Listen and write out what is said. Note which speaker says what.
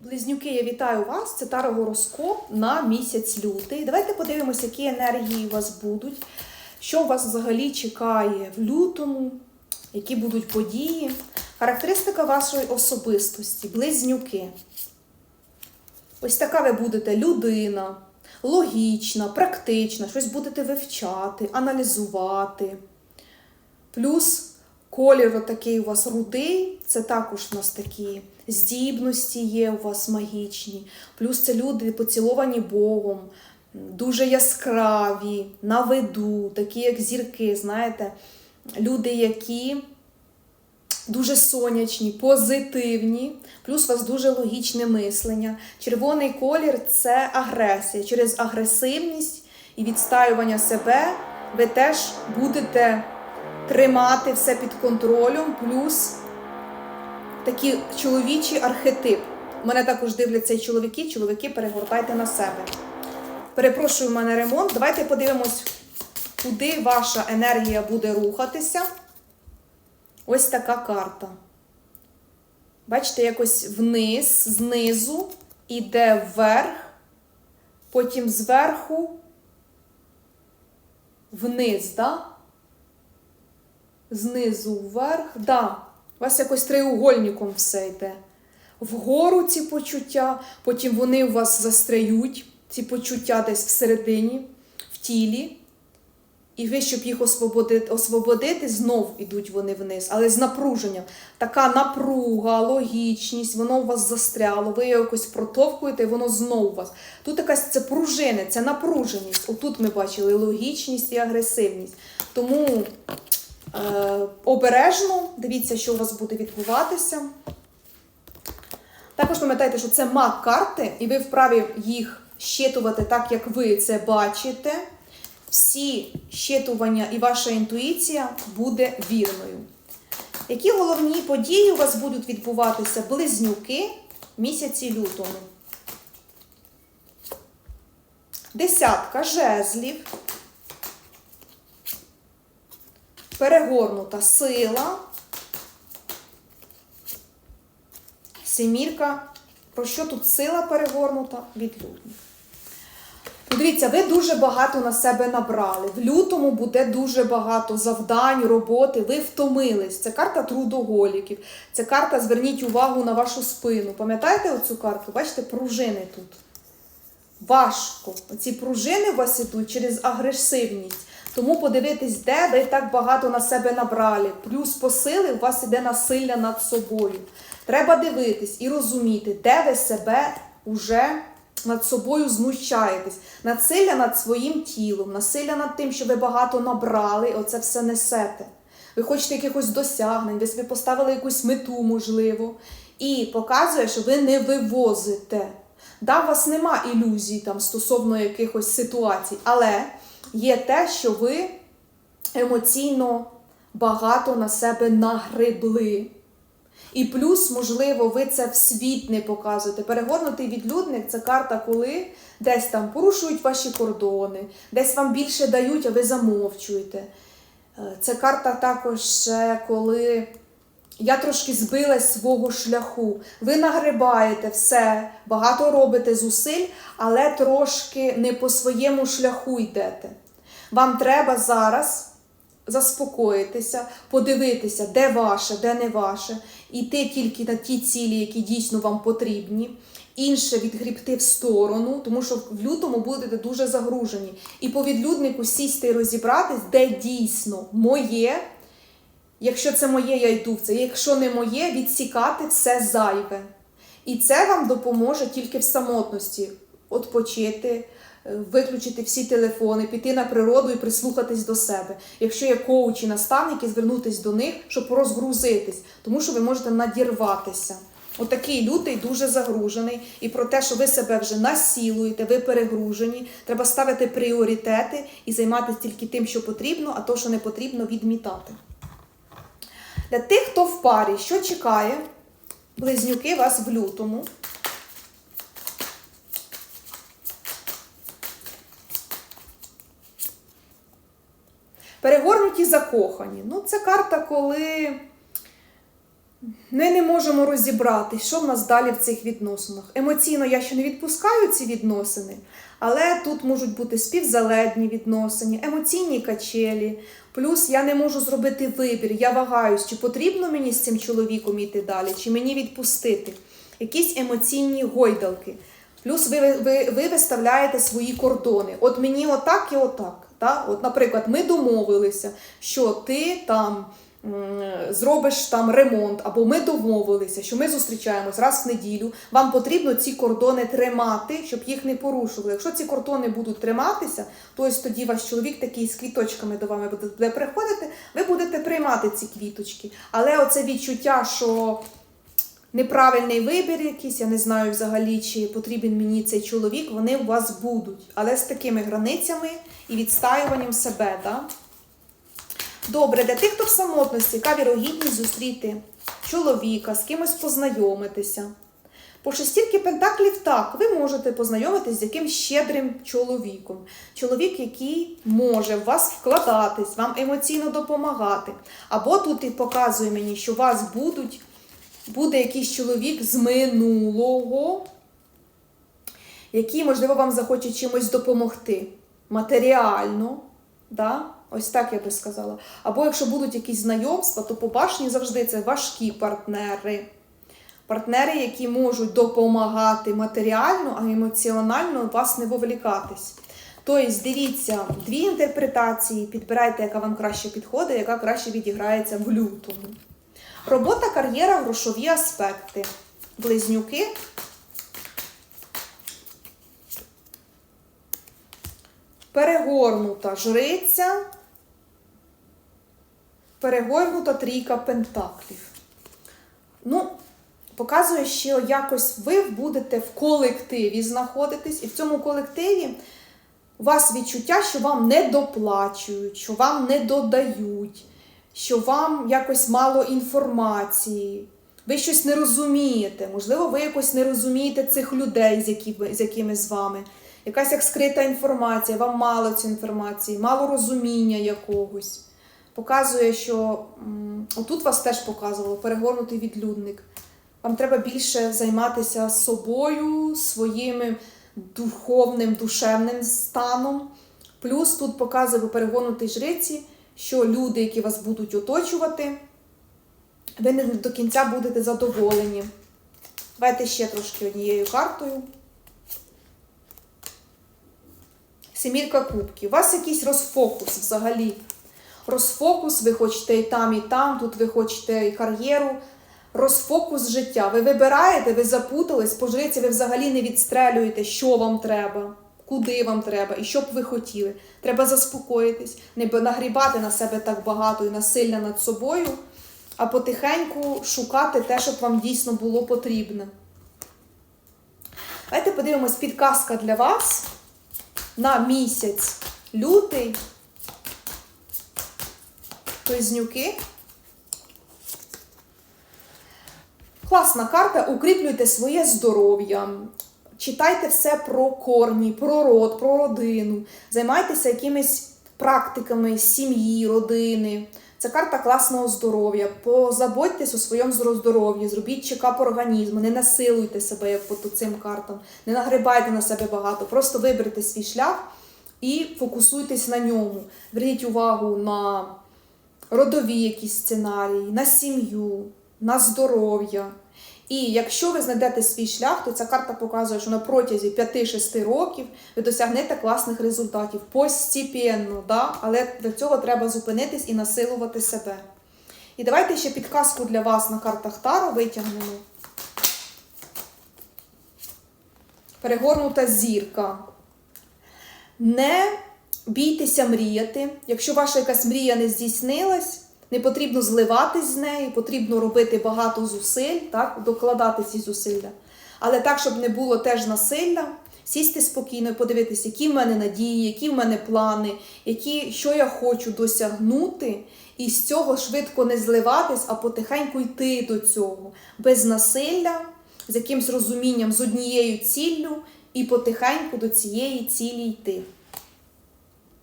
Speaker 1: Близнюки, я вітаю вас. Це тарогороскоп на місяць лютий. Давайте подивимося, які енергії у вас будуть, що у вас взагалі чекає в лютому, які будуть події. Характеристика вашої особистості, близнюки. Ось така ви будете людина, логічна, практична, щось будете вивчати, аналізувати. Плюс колір такий у вас рудий, це також у нас такі здібності є у вас магічні. Плюс це люди поціловані Богом, дуже яскраві, на виду, такі як зірки, знаєте, люди, які дуже сонячні, позитивні, плюс у вас дуже логічне мислення. Червоний колір це агресія. Через агресивність і відстаювання себе ви теж будете тримати все під контролем, плюс такий чоловічий архетип. Мене також дивляться і чоловіки, чоловіки перегортайте на себе. Перепрошую, в мене ремонт. Давайте подивимось, куди ваша енергія буде рухатися. Ось така карта. Бачите, якось вниз, знизу, іде вверх, потім зверху, вниз, да? Знизу вверх, да. У вас якось триугольником все йде. Вгору ці почуття, потім вони у вас застряють, ці почуття десь всередині, в тілі. І ви, щоб їх освободити, освободити, знов ідуть вони вниз, але з напруженням. Така напруга, логічність, воно у вас застряло, ви його якось протовкуєте, і воно знов у вас. Тут якась це пружини, це напруженість. Отут ми бачили логічність і агресивність. Тому обережно дивіться, що у вас буде відбуватися. Також пам'ятайте, що це маг карти, і ви вправі їх щитувати так, як ви це бачите всі щитування і ваша інтуїція буде вірною. Які головні події у вас будуть відбуватися близнюки місяці лютому? Десятка жезлів. Перегорнута сила. Семірка. Про що тут сила перегорнута? Відлюдник. Ну, Дивіться, ви дуже багато на себе набрали. В лютому буде дуже багато завдань, роботи. Ви втомились. Це карта трудоголіків. Це карта зверніть увагу на вашу спину. Пам'ятаєте оцю карту? Бачите, пружини тут. Важко. Ці пружини у вас ідуть через агресивність. Тому подивитись, де ви так багато на себе набрали. Плюс по сили у вас іде насилля над собою. Треба дивитись і розуміти, де ви себе уже над собою знущаєтесь. Насилля над своїм тілом, насилля над тим, що ви багато набрали, оце все несете. Ви хочете якихось досягнень, ви собі поставили якусь мету, можливо, і показує, що ви не вивозите. Да, у вас нема ілюзій там стосовно якихось ситуацій, але є те, що ви емоційно багато на себе нагребли. І плюс, можливо, ви це в світ не показуєте. Перегорнутий відлюдник це карта, коли десь там порушують ваші кордони, десь вам більше дають, а ви замовчуєте. Е, Це карта також, ще коли я трошки збилась свого шляху. Ви нагребаєте все, багато робите зусиль, але трошки не по своєму шляху йдете. Вам треба зараз заспокоїтися, подивитися, де ваше, де не ваше, іти тільки на ті цілі, які дійсно вам потрібні. Інше відгрібти в сторону, тому що в лютому будете дуже загружені. І по відлюднику сісти і розібратись, де дійсно моє. Якщо це моє, я йду в це. Якщо не моє, відсікати все зайве. І це вам допоможе тільки в самотності. Отпочити, е, виключити всі телефони, піти на природу і прислухатись до себе. Якщо є коучі, наставники, звернутись до них, щоб розгрузитись, тому що ви можете надірватися. Отакий лютий дуже загружений. І про те, що ви себе вже насілуєте, ви перегружені, треба ставити пріоритети і займатися тільки тим, що потрібно, а то, що не потрібно, відмітати. Для тих, хто в парі, що чекає, близнюки вас в лютому. Перегорнуті закохані. Ну, це карта, коли Ми не можемо розібрати, що в нас далі в цих відносинах. Емоційно я ще не відпускаю ці відносини, але тут можуть бути співзалежні відносини, емоційні качелі. Плюс я не можу зробити вибір. Я вагаюсь, чи потрібно мені з цим чоловіком йти далі, чи мені відпустити. Якісь емоційні гойдалки. Плюс ви, ви, ви виставляєте свої кордони. От мені отак і отак. Та? От, наприклад, ми домовилися, що ти там зробиш там ремонт, або ми домовилися, що ми зустрічаємось раз в неділю. Вам потрібно ці кордони тримати, щоб їх не порушували. Якщо ці кордони будуть триматися, то ось тоді ваш чоловік такий з квіточками до вами буде, приходити, ви будете приймати ці квіточки. Але оце відчуття, що неправильний вибір якийсь, я не знаю взагалі, чи потрібен мені цей чоловік, вони у вас будуть. Але з такими границями і відстаюванням себе. Да? Добре, для тих, хто в самотності, яка вірогідність зустріти чоловіка, з кимось познайомитися. По шестірки пентаклів так, ви можете познайомитись з якимсь щедрим чоловіком. Чоловік, який може в вас вкладатись, вам емоційно допомагати. Або тут і показує мені, що вас будуть, буде якийсь чоловік з минулого, який, можливо, вам захоче чимось допомогти матеріально. Да? Ось так я би сказала. Або якщо будуть якісь знайомства, то по башні завжди це важкі партнери. Партнери, які можуть допомагати матеріально, а емоціонально вас не вовлікатись. Тобто, дивіться, дві інтерпретації, підбирайте, яка вам краще підходить, яка краще відіграється в лютому. Робота, кар'єра, грошові аспекти. Близнюки. Перегорнута жриця. Перегорнута трійка пентаклів. Ну, показує, що якось ви будете в колективі знаходитись, і в цьому колективі у вас відчуття, що вам не доплачують, що вам не додають, що вам якось мало інформації. Ви щось не розумієте. Можливо, ви якось не розумієте цих людей, з, які, з якими з вами. Якась як скрита інформація, вам мало цієї інформації, мало розуміння якогось. Показує, що отут вас теж показувало перегорнутий відлюдник. Вам треба більше займатися собою, своїм духовним, душевним станом. Плюс тут показує ви перегорнутій жриці, що люди, які вас будуть оточувати, ви не до кінця будете задоволені. Давайте ще трошки однією картою. Семірка кубків. У вас якийсь розфокус взагалі. Розфокус, ви хочете і там, і там, тут ви хочете і кар'єру. Розфокус життя. Ви вибираєте, ви запутались, по жриці ви взагалі не відстрелюєте, що вам треба, куди вам треба і що б ви хотіли. Треба заспокоїтись, не нагрібати на себе так багато і насилля над собою, а потихеньку шукати те, щоб вам дійсно було потрібне. Давайте подивимось підказка для вас на місяць лютий. Близнюки. Класна карта. Укріплюйте своє здоров'я. Читайте все про корні, про род, про родину. Займайтеся якимись практиками сім'ї, родини. Це карта класного здоров'я. Позаботьтесь у своєму здоров'ї, зробіть чекап організму, не насилуйте себе по цим картам, не нагрибайте на себе багато. Просто виберіть свій шлях і фокусуйтесь на ньому. Зверніть увагу на родові якісь сценарії, на сім'ю, на здоров'я. І якщо ви знайдете свій шлях, то ця карта показує, що на протязі 5-6 років ви досягнете класних результатів постепенно, да? але для цього треба зупинитись і насилувати себе. І давайте ще підказку для вас на картах Таро витягнемо. Перегорнута зірка. Не бійтеся мріяти. Якщо ваша якась мрія не здійснилась, не потрібно зливатись з нею, потрібно робити багато зусиль, так, докладати ці зусилля. Але так, щоб не було теж насилля, сісти спокійно і подивитися, які в мене надії, які в мене плани, які, що я хочу досягнути, і з цього швидко не зливатись, а потихеньку йти до цього. Без насилля, з якимсь розумінням, з однією ціллю, і потихеньку до цієї цілі йти.